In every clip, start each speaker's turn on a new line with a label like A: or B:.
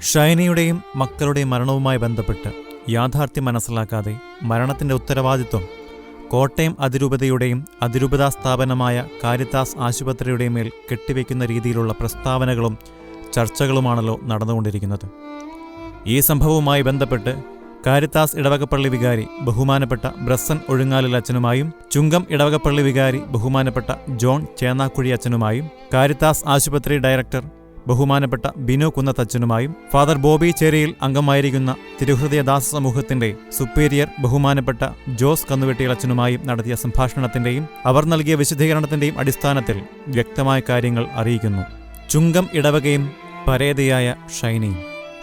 A: ഷൈനിയുടെയും മക്കളുടെയും മരണവുമായി ബന്ധപ്പെട്ട് യാഥാർത്ഥ്യം മനസ്സിലാക്കാതെ മരണത്തിന്റെ ഉത്തരവാദിത്വം കോട്ടയം അതിരൂപതയുടെയും അതിരൂപതാ സ്ഥാപനമായ കാരിത്താസ് ആശുപത്രിയുടെയും മേൽ കെട്ടിവെക്കുന്ന രീതിയിലുള്ള പ്രസ്താവനകളും ചർച്ചകളുമാണല്ലോ നടന്നുകൊണ്ടിരിക്കുന്നത്. ഈ സംഭവവുമായി ബന്ധപ്പെട്ട് കാരിത്താസ് ഇടവകപ്പള്ളി വികാരി ബഹുമാനപ്പെട്ട ബ്രസൻ ഒഴുങ്ങാലിൽ അച്ഛനുമായും ചുങ്കം ഇടവകപ്പള്ളി വികാരി ബഹുമാനപ്പെട്ട ജോൺ ചേന്നാക്കുഴി അച്ഛനുമായും കാരിത്താസ് ആശുപത്രി ഡയറക്ടർ ബഹുമാനപ്പെട്ട ബിനു കുന്നത്തച്ഛനുമായും ഫാദർ ബോബി ചേരിയിൽ അംഗമായിരിക്കുന്ന തിരുഹൃദയദാസ സമൂഹത്തിന്റെ സുപ്പീരിയർ ബഹുമാനപ്പെട്ട ജോസ് കന്നുവെട്ടിയിളച്ചനുമായും നടത്തിയ സംഭാഷണത്തിന്റെയും അവർ നൽകിയ വിശദീകരണത്തിന്റെയും അടിസ്ഥാനത്തിൽ വ്യക്തമായ കാര്യങ്ങൾ അറിയിക്കുന്നു. ചുങ്കം ഇടവകയും പരേതയായ ഷൈനിയും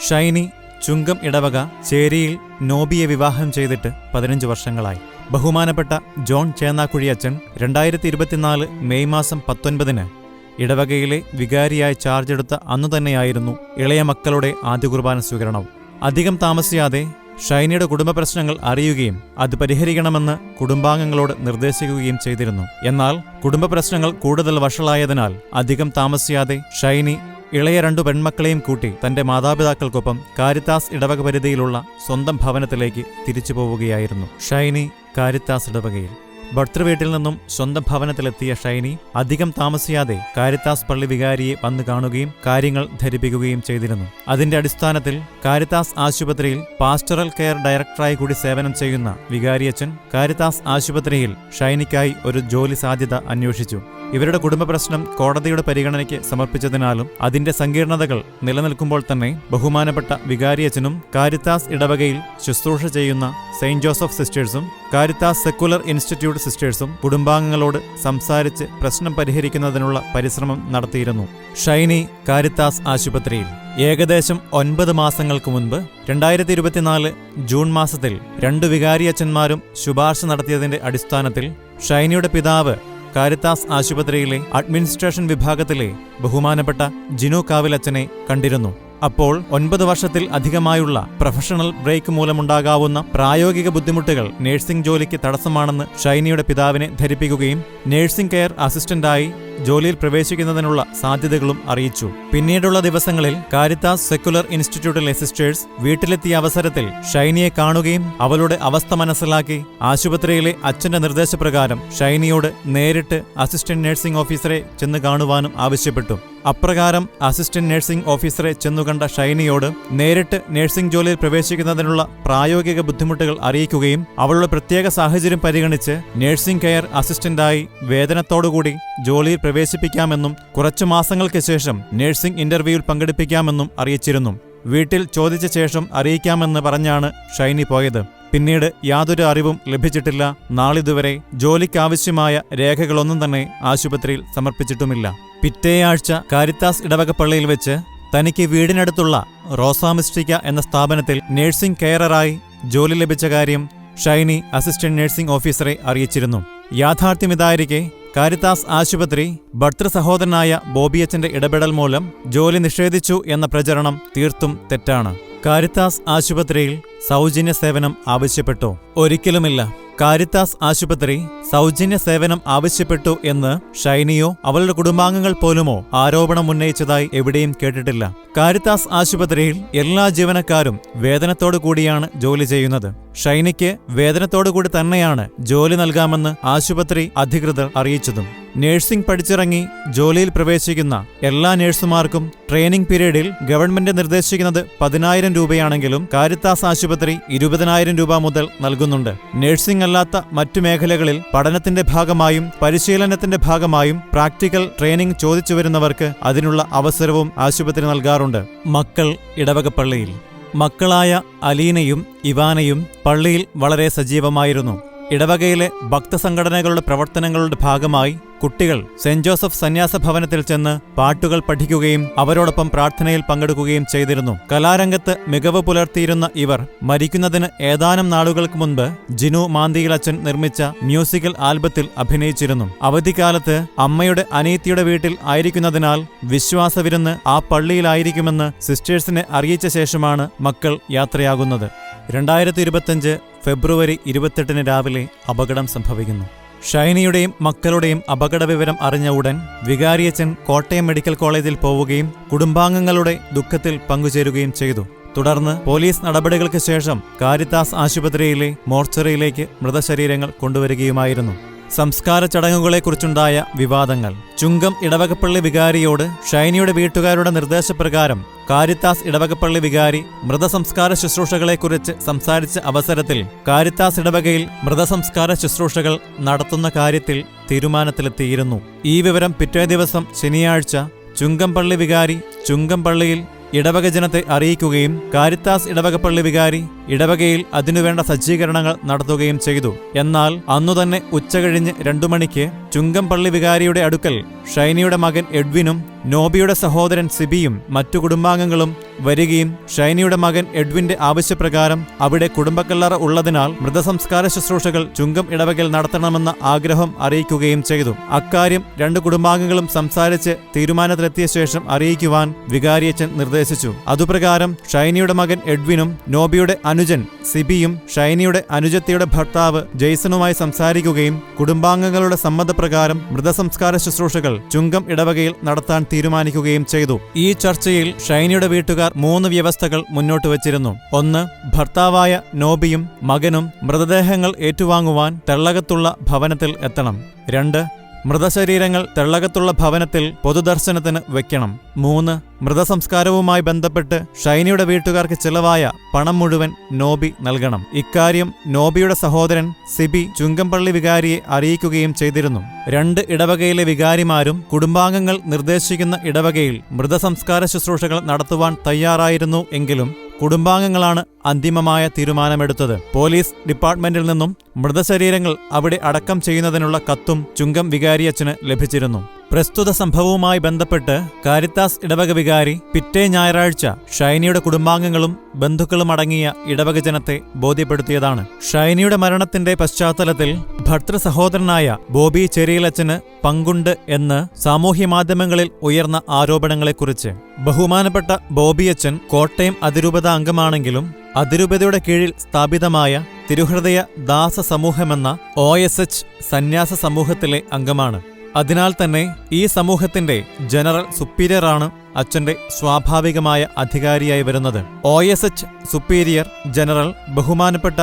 A: ഷൈനി ചുങ്കം ഇടവക ചേരിയിൽ നോബിയെ വിവാഹം ചെയ്തിട്ട് പതിനഞ്ച് വർഷങ്ങളായി. ബഹുമാനപ്പെട്ട ജോൺ ചേന്നാക്കുഴിയച്ചൻ രണ്ടായിരത്തി ഇരുപത്തിനാല് മെയ് മാസം പത്തൊൻപതിന് ഇടവകയിലെ വികാരിയായി ചാർജ് എടുത്ത അന്നു തന്നെയായിരുന്നു ഇളയ മക്കളുടെ ആദ്യ കുർബാന സ്വീകരണം. അധികം താമസിയാതെ ഷൈനിയുടെ കുടുംബ പ്രശ്നങ്ങൾ അറിയുകയും അത് പരിഹരിക്കണമെന്ന് കുടുംബാംഗങ്ങളോട് നിർദ്ദേശിക്കുകയും ചെയ്തിരുന്നു. എന്നാൽ കുടുംബ പ്രശ്നങ്ങൾ കൂടുതൽ വഷളായതിനാൽ അധികം താമസിയാതെ ഷൈനി ഇളയ രണ്ടു പെൺമക്കളെയും കൂട്ടി തന്റെ മാതാപിതാക്കൾക്കൊപ്പം കാരിത്താസ് ഇടവക പരിധിയിലുള്ള സ്വന്തം ഭവനത്തിലേക്ക് തിരിച്ചു പോവുകയായിരുന്നു. ഷൈനി കാരിത്താസ് ഇടവകയിൽ. ഭർത്തൃവീട്ടിൽ നിന്നും സ്വന്തം ഭവനത്തിലെത്തിയ ഷൈനി അധികം താമസിയാതെ കാരിത്താസ് പള്ളി വികാരിയെ വന്നു കാണുകയും കാര്യങ്ങൾ ധരിപ്പിക്കുകയും ചെയ്തിരുന്നു. അതിന്റെ അടിസ്ഥാനത്തിൽ കാരിത്താസ് ആശുപത്രിയിൽ പാസ്റ്ററൽ കെയർ ഡയറക്ടറായി കൂടി സേവനം ചെയ്യുന്ന വികാരിയച്ചൻ കാരിത്താസ് ആശുപത്രിയിൽ ഷൈനിക്കായി ഒരു ജോലി സാധ്യത അന്വേഷിച്ചു. ഇവരുടെ കുടുംബ പ്രശ്നം കോടതിയുടെ പരിഗണനയ്ക്ക് സമർപ്പിച്ചതിനാലും അതിന്റെ സങ്കീർണതകൾ നിലനിൽക്കുമ്പോൾ തന്നെ ബഹുമാനപ്പെട്ട വികാരിയച്ചനും കാരിത്താസ് ഇടവകയിൽ ശുശ്രൂഷ ചെയ്യുന്ന സെയിന്റ് ജോസഫ് സിസ്റ്റേഴ്സും കാരിത്താസ് സെക്കുലർ ഇൻസ്റ്റിറ്റ്യൂട്ട് സിസ്റ്റേഴ്സും കുടുംബാംഗങ്ങളോട് സംസാരിച്ച് പ്രശ്നം പരിഹരിക്കുന്നതിനുള്ള പരിശ്രമം നടത്തിയിരുന്നു. ഷൈനി കാരിത്താസ് ആശുപത്രിയിൽ. ഏകദേശം ഒൻപത് മാസങ്ങൾക്ക് മുൻപ് രണ്ടായിരത്തി ഇരുപത്തിനാല് ജൂൺ മാസത്തിൽ രണ്ടു വികാരിയച്ചന്മാരും ശുപാർശ നടത്തിയതിന്റെ അടിസ്ഥാനത്തിൽ ഷൈനിയുടെ പിതാവ് കാരിത്താസ് ആശുപത്രിയിലെ അഡ്മിനിസ്ട്രേഷൻ വിഭാഗത്തിലെ ബഹുമാനപ്പെട്ട ജിനു കാവിലച്ചനെ കണ്ടിരുന്നു. അപ്പോൾ ഒൻപത് വർഷത്തിൽ അധികമായുള്ള പ്രൊഫഷണൽ ബ്രേക്ക് മൂലമുണ്ടാകാവുന്ന പ്രായോഗിക ബുദ്ധിമുട്ടുകൾ നഴ്സിംഗ് ജോലിക്ക് തടസ്സമാണെന്ന് ഷൈനിയുടെ പിതാവിനെ ധരിപ്പിക്കുകയും നഴ്സിംഗ് കെയർ അസിസ്റ്റന്റായി ജോലിയിൽ പ്രവേശിക്കുന്നതിനുള്ള സാധ്യതകളും അറിയിച്ചു. പിന്നീടുള്ള ദിവസങ്ങളിൽ കാരിത്താസ് സെക്കുലർ ഇൻസ്റ്റിറ്റ്യൂട്ടിലെ സിസ്റ്റേഴ്സ് വീട്ടിലെത്തിയ അവസരത്തിൽ ഷൈനിയെ കാണുകയും അവളുടെ അവസ്ഥ മനസ്സിലാക്കി ആശുപത്രിയിലെ അച്ഛന്റെ നിർദ്ദേശപ്രകാരം ഷൈനിയോട് നേരിട്ട് അസിസ്റ്റന്റ് നഴ്സിംഗ് ഓഫീസറെ ചെന്ന് കാണുവാനും ആവശ്യപ്പെട്ടു. അപ്രകാരം അസിസ്റ്റന്റ് നഴ്സിംഗ് ഓഫീസറെ ചെന്നുകണ്ട ഷൈനിയോട് നേരിട്ട് നഴ്സിംഗ് ജോലിയിൽ പ്രവേശിക്കുന്നതിനുള്ള പ്രായോഗിക ബുദ്ധിമുട്ടുകൾ അറിയിക്കുകയും അവളുടെ പ്രത്യേക സാഹചര്യം പരിഗണിച്ച് നഴ്സിംഗ് കെയർ അസിസ്റ്റന്റായി വേതനത്തോടുകൂടി ജോലിയിൽ പ്രവേശിപ്പിക്കാമെന്നും കുറച്ചു മാസങ്ങൾക്ക് ശേഷം നഴ്സിംഗ് ഇന്റർവ്യൂവിൽ പങ്കെടുപ്പിക്കാമെന്നും അറിയിച്ചിരുന്നു. വീട്ടിൽ ചോദിച്ച ശേഷം അറിയിക്കാമെന്ന് പറഞ്ഞാണ് ഷൈനി പോയത്. പിന്നീട് യാതൊരു അറിവും ലഭിച്ചിട്ടില്ല. നാളിതുവരെ ജോലിക്കാവശ്യമായ രേഖകളൊന്നും തന്നെ ആശുപത്രിയിൽ സമർപ്പിച്ചിട്ടുമില്ല. പിറ്റേയാഴ്ച കാരിത്താസ് ഇടവകപ്പള്ളിയിൽ വെച്ച് തനിക്ക് വീടിനടുത്തുള്ള റോസാമിസ്റ്റിക്ക എന്ന സ്ഥാപനത്തിൽ നഴ്സിംഗ് കെയററായി ജോലി ലഭിച്ച കാര്യം ഷൈനി അസിസ്റ്റന്റ് നഴ്സിംഗ് ഓഫീസറെ അറിയിച്ചിരുന്നു. യാഥാർത്ഥ്യമിതായിരിക്കെ കാരിത്താസ് ആശുപത്രി ഭർത്തൃ സഹോദരനായ ബോബിയച്ചന്റെ ഇടപെടൽ മൂലം ജോലി നിഷേധിച്ചു എന്ന പ്രചരണം തീർത്തും തെറ്റാണ് കാരിത്താസ് ആശുപത്രിയിൽ സൗജന്യ സേവനം ആവശ്യപ്പെട്ടോ. ഒരിക്കലുമില്ല. കാരിത്താസ് ആശുപത്രി സൗജന്യ സേവനം ആവശ്യപ്പെട്ടു എന്ന് ഷൈനിയോ അവളുടെ കുടുംബാംഗങ്ങൾ പോലുമോ ആരോപണം ഉന്നയിച്ചതായി എവിടെയും കേട്ടിട്ടില്ല. കാരിത്താസ് ആശുപത്രിയിൽ എല്ലാ ജീവനക്കാരും വേതനത്തോടു കൂടിയാണ് ജോലി ചെയ്യുന്നത്. ഷൈനിക്ക് വേതനത്തോടു കൂടി തന്നെയാണ് ജോലി നൽകാമെന്ന് ആശുപത്രി അധികൃതർ അറിയിച്ചതും. നഴ്സിംഗ് പഠിച്ചിറങ്ങി ജോലിയിൽ പ്രവേശിക്കുന്ന എല്ലാ നഴ്സുമാർക്കും ട്രെയിനിംഗ് പീരീഡിൽ ഗവൺമെന്റ് നിർദ്ദേശിക്കുന്നത് പതിനായിരം രൂപയാണെങ്കിലും കാരിത്താസ് ആശുപത്രി ഇരുപതിനായിരം രൂപ മുതൽ നൽകുന്നുണ്ട്. നഴ്സിംഗ് അല്ലാത്ത മറ്റു മേഖലകളിൽ പഠനത്തിന്റെ ഭാഗമായും പരിശീലനത്തിന്റെ ഭാഗമായും പ്രാക്ടിക്കൽ ട്രെയിനിംഗ് ചോദിച്ചു വരുന്നവർക്ക് അതിനുള്ള അവസരവും ആശുപത്രി നൽകാറുണ്ട്. മക്കൾ ഇടവകപ്പള്ളിയിൽ. മക്കളായ അലീനയും ഇവാനയും പള്ളിയിൽ വളരെ സജീവമായിരുന്നു. ഇടവകയിലെ ഭക്തസംഘടനകളുടെ പ്രവർത്തനങ്ങളുടെ ഭാഗമായി കുട്ടികൾ സെന്റ് ജോസഫ് സന്യാസ ഭവനത്തിൽ ചെന്ന് പാട്ടുകൾ പഠിക്കുകയും അവരോടൊപ്പം പ്രാർത്ഥനയിൽ പങ്കെടുക്കുകയും ചെയ്തിരുന്നു. കലാരംഗത്ത് മികവ് പുലർത്തിയിരുന്ന ഇവർ മരിക്കുന്നതിന് ഏതാനും നാളുകൾക്ക് മുൻപ് ജിനു മാന്തിയിലച്ചൻ നിർമ്മിച്ച മ്യൂസിക്കൽ ആൽബത്തിൽ അഭിനയിച്ചിരുന്നു. അവധിക്കാലത്ത് അമ്മയുടെ അനീത്തിയുടെ വീട്ടിൽ ആയിരിക്കുന്നതിനാൽ വിശ്വാസവിരുന്ന് ആ പള്ളിയിലായിരിക്കുമെന്ന് സിസ്റ്റേഴ്സിനെ അറിയിച്ച ശേഷമാണ് മക്കൾ യാത്രയാകുന്നത്. രണ്ടായിരത്തി ഇരുപത്തിയഞ്ച് ഫെബ്രുവരി ഇരുപത്തെട്ടിന് രാവിലെ അപകടം സംഭവിക്കുന്നു. ഷൈനിയുടെയും മക്കളുടെയും അപകട വിവരം അറിഞ്ഞ ഉടൻ വികാരിയച്ചൻ കോട്ടയം മെഡിക്കൽ കോളേജിൽ പോവുകയും കുടുംബാംഗങ്ങളുടെ ദുഃഖത്തിൽ പങ്കുചേരുകയും ചെയ്തു. തുടർന്ന് പോലീസ് നടപടികൾക്ക് ശേഷം കാരിത്താസ് ആശുപത്രിയിലെ മോർച്ചറിയിലേക്ക് മൃതശരീരങ്ങൾ കൊണ്ടുവരികയുമായിരുന്നു. സംസ്കാര ചടങ്ങുകളെക്കുറിച്ചുണ്ടായ വിവാദങ്ങൾ. ചുങ്കം ഇടവകപ്പള്ളി വികാരിയോട് ഷൈനിയുടെ വീട്ടുകാരുടെ നിർദ്ദേശപ്രകാരം കാരിത്താസ് ഇടവകപ്പള്ളി വികാരി മൃതസംസ്കാര ശുശ്രൂഷകളെക്കുറിച്ച് സംസാരിച്ച അവസരത്തിൽ കാരിത്താസ് ഇടവകയിൽ മൃതസംസ്കാര ശുശ്രൂഷകൾ നടത്തുന്ന കാര്യത്തിൽ തീരുമാനത്തിലെത്തിയിരുന്നു. ഈ വിവരം പിറ്റേ ദിവസം ശനിയാഴ്ച ചുങ്കംപള്ളി വികാരി ചുങ്കംപള്ളിയിൽ ഇടവക ജനത്തെ അറിയിക്കുകയും കാരിത്താസ് ഇടവകപ്പള്ളി വികാരി ഇടവകയിൽ അതിനുവേണ്ട സജ്ജീകരണങ്ങൾ നടത്തുകയും ചെയ്തു. എന്നാൽ അന്നുതന്നെ ഉച്ചകഴിഞ്ഞ് രണ്ടു മണിക്ക് ചുങ്കംപള്ളി വികാരിയുടെ അടുക്കൽ ഷൈനിയുടെ മകൻ എഡ്വിനും നോബിയുടെ സഹോദരൻ സിബിയും മറ്റു കുടുംബാംഗങ്ങളും വരികയും ഷൈനിയുടെ മകൻ എഡ്വിന്റെ ആവശ്യപ്രകാരം അവിടെ കുടുംബക്കല്ലറ ഉള്ളതിനാൽ മൃതസംസ്കാര ശുശ്രൂഷകൾ ചുങ്കം ഇടവകയിൽ നടത്തണമെന്ന ആഗ്രഹം അറിയിക്കുകയും ചെയ്തു. അക്കാര്യം രണ്ട് കുടുംബാംഗങ്ങളും സംസാരിച്ച് തീരുമാനത്തിലെത്തിയ ശേഷം അറിയിക്കുവാൻ വികാരിയച്ചൻ നിർദ്ദേശിച്ചു. അതുപ്രകാരം ഷൈനിയുടെ മകൻ എഡ്വിനും നോബിയുടെ അനുജൻ സിബിയും ഷൈനിയുടെ അനുജത്തിയുടെ ഭർത്താവ് ജെയ്സണുമായി സംസാരിക്കുകയും കുടുംബാംഗങ്ങളുടെ സമ്മതപ്രകാരം മൃതസംസ്കാര ശുശ്രൂഷകൾ ചുങ്കം ഇടവകയിൽ നടത്താൻ തീരുമാനിക്കുകയും ചെയ്തു. ഈ ചർച്ചയിൽ ഷൈനിയുടെ വീട്ടുകാർ മൂന്ന് വ്യവസ്ഥകൾ മുന്നോട്ട് വച്ചിരുന്നു. ഒന്ന് ഭർത്താവായ നോബിയും മകനും മൃതദേഹങ്ങൾ ഏറ്റുവാങ്ങുവാൻ തെള്ളകത്തുള്ള ഭവനത്തിൽ എത്തണം. രണ്ട് മൃതശരീരങ്ങൾ തെള്ളകത്തുള്ള ഭവനത്തിൽ പൊതുദർശനത്തിന് വെക്കണം. മൂന്ന് മൃതസംസ്കാരവുമായി ബന്ധപ്പെട്ട് ഷൈനിയുടെ വീട്ടുകാർക്ക് ചിലവായ പണം മുഴുവൻ നോബി നൽകണം. ഇക്കാര്യം നോബിയുടെ സഹോദരൻ സിബി ചുങ്കംപള്ളി വികാരിയെ അറിയിക്കുകയും ചെയ്തിരുന്നു. രണ്ട് ഇടവകയിലെ വികാരിമാരും കുടുംബാംഗങ്ങൾ നിർദ്ദേശിക്കുന്ന ഇടവകയിൽ മൃതസംസ്കാര ശുശ്രൂഷകൾ നടത്തുവാൻ തയ്യാറായിരുന്നു എങ്കിലും കുടുംബാംഗങ്ങളാണ് അന്തിമമായ തീരുമാനമെടുത്തത്. പോലീസ് ഡിപ്പാർട്ട്മെന്റിൽ നിന്നും മൃതശരീരങ്ങൾ അവിടെ അടക്കം ചെയ്യുന്നതിനുള്ള കത്തും ചുങ്കം വികാരിയച്ചന് ലഭിച്ചിരുന്നു. പ്രസ്തുത സംഭവവുമായി ബന്ധപ്പെട്ട് കാരിത്താസ് ഇടവക വികാരി പിറ്റേ ഞായറാഴ്ച ഷൈനിയുടെ കുടുംബാംഗങ്ങളും ബന്ധുക്കളും അടങ്ങിയ ഇടവക ജനത്തെ ബോധ്യപ്പെടുത്തിയതാണ്. ഷൈനിയുടെ മരണത്തിന്റെ പശ്ചാത്തലത്തിൽ ഭർത്തൃ സഹോദരനായ ബോബി ചെറിയിലച്ചന് പങ്കുണ്ട് എന്ന് സാമൂഹ്യ മാധ്യമങ്ങളിൽ ഉയർന്ന ആരോപണങ്ങളെക്കുറിച്ച്. ബഹുമാനപ്പെട്ട ബോബിയച്ചൻ കോട്ടയം അതിരൂപത അംഗമാണെങ്കിലും അതിരൂപതയുടെ കീഴിൽ സ്ഥാപിതമായ തിരുഹൃദയ ദാസ സമൂഹമെന്ന ഒ എസ് എച്ച് സന്യാസ സമൂഹത്തിലെ അംഗമാണ്. അതിനാൽ തന്നെ ഈ സമൂഹത്തിന്റെ ജനറൽ സുപ്പീരിയറാണ് അച്ഛന്റെ സ്വാഭാവികമായ അധികാരിയായി വരുന്നത്. O S H superior general ബഹുമാനപ്പെട്ട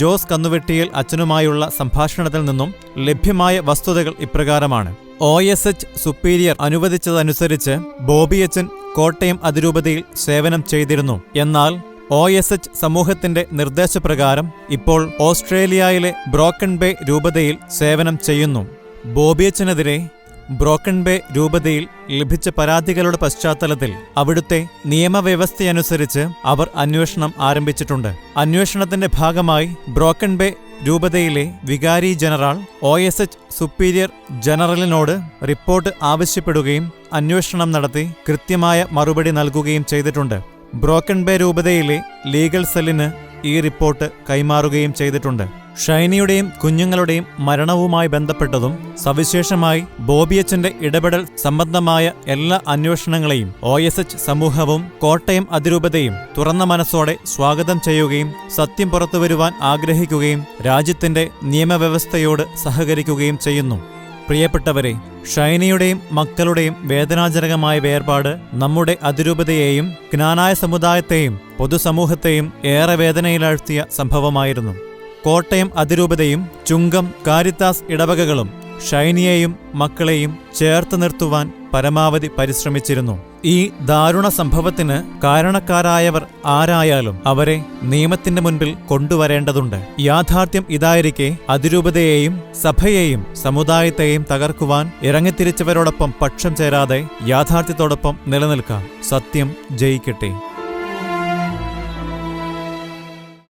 A: ജോസ് കന്നുവെട്ടിയിൽ അച്ഛനുമായുള്ള സംഭാഷണത്തിൽ നിന്നും ലഭ്യമായ വസ്തുതകൾ ഇപ്രകാരമാണ്. ഒ എസ് എച്ച് സുപ്പീരിയർ അനുവദിച്ചതനുസരിച്ച് ബോബിയച്ചൻ കോട്ടയം അതിരൂപതയിൽ സേവനം ചെയ്തിരുന്നു. എന്നാൽ ഒ എസ് എച്ച് സമൂഹത്തിന്റെ നിർദ്ദേശപ്രകാരം ഇപ്പോൾ ഓസ്ട്രേലിയയിലെ ബ്രോക്കൺ ബേ രൂപതയിൽ സേവനം ചെയ്യുന്നു. ബോബിയച്ചനെതിരെ ബ്രോക്കൺ ബേ രൂപതയിൽ ലഭിച്ച പരാതികളുടെ പശ്ചാത്തലത്തിൽ അവിടുത്തെ നിയമവ്യവസ്ഥയനുസരിച്ച് അവർ അന്വേഷണം ആരംഭിച്ചിട്ടുണ്ട്. അന്വേഷണത്തിന്റെ ഭാഗമായി ബ്രോക്കൺ ബേ രൂപതയിലെ വികാരി general O S H superior ജനറലിനോട് report ആവശ്യപ്പെടുകയും അന്വേഷണം നടത്തി കൃത്യമായ മറുപടി നൽകുകയും ചെയ്തിട്ടുണ്ട്. ബ്രോക്കൺ ബേ രൂപതയിലെ ലീഗൽ സെല്ലിന് ഈ റിപ്പോർട്ട് കൈമാറുകയും ചെയ്തിട്ടുണ്ട്. ഷൈനിയുടെയും കുഞ്ഞുങ്ങളുടെയും മരണവുമായി ബന്ധപ്പെട്ടതും സവിശേഷമായി ബോബിയച്ചന്റെ ഇടപെടൽ സംബന്ധമായ എല്ലാ അന്വേഷണങ്ങളെയും ഒ എസ് എച്ച് സമൂഹവും കോട്ടയം അതിരൂപതയും തുറന്ന മനസ്സോടെ സ്വാഗതം ചെയ്യുകയും സത്യം പുറത്തുവരുവാൻ ആഗ്രഹിക്കുകയും രാജ്യത്തിന്റെ നിയമവ്യവസ്ഥയോട് സഹകരിക്കുകയും ചെയ്യുന്നു. പ്രിയപ്പെട്ടവരെ ഷൈനയുടെയും മക്കളുടെയും വേദനാജനകമായ വേർപാട് നമ്മുടെ അതിരൂപതയെയും ജ്ഞാനായ സമുദായത്തെയും പൊതുസമൂഹത്തെയും ഏറെ വേദനയിലാഴ്ത്തിയ സംഭവമായിരുന്നു. കോട്ടയം അതിരൂപതയും ചുങ്കം കാരിത്താസ് ഇടവകകളും ഷൈനിയെയും മക്കളെയും ചേർത്ത് നിർത്തുവാൻ പരമാവധി പരിശ്രമിച്ചിരുന്നു. ഈ ദാരുണ സംഭവത്തിന് കാരണക്കാരായവർ ആരായാലും അവരെ നിയമത്തിന്റെ മുൻപിൽ കൊണ്ടുവരേണ്ടതുണ്ട്. യാഥാർത്ഥ്യം ഇതായിരിക്കെ അതിരൂപതയെയും സഭയെയും സമുദായത്തെയും തകർക്കുവാൻ ഇറങ്ങിത്തിരിച്ചവരോടൊപ്പം പക്ഷം ചേരാതെ യാഥാർത്ഥ്യത്തോടൊപ്പം നിലനിൽക്കാം. സത്യം ജയിക്കട്ടെ.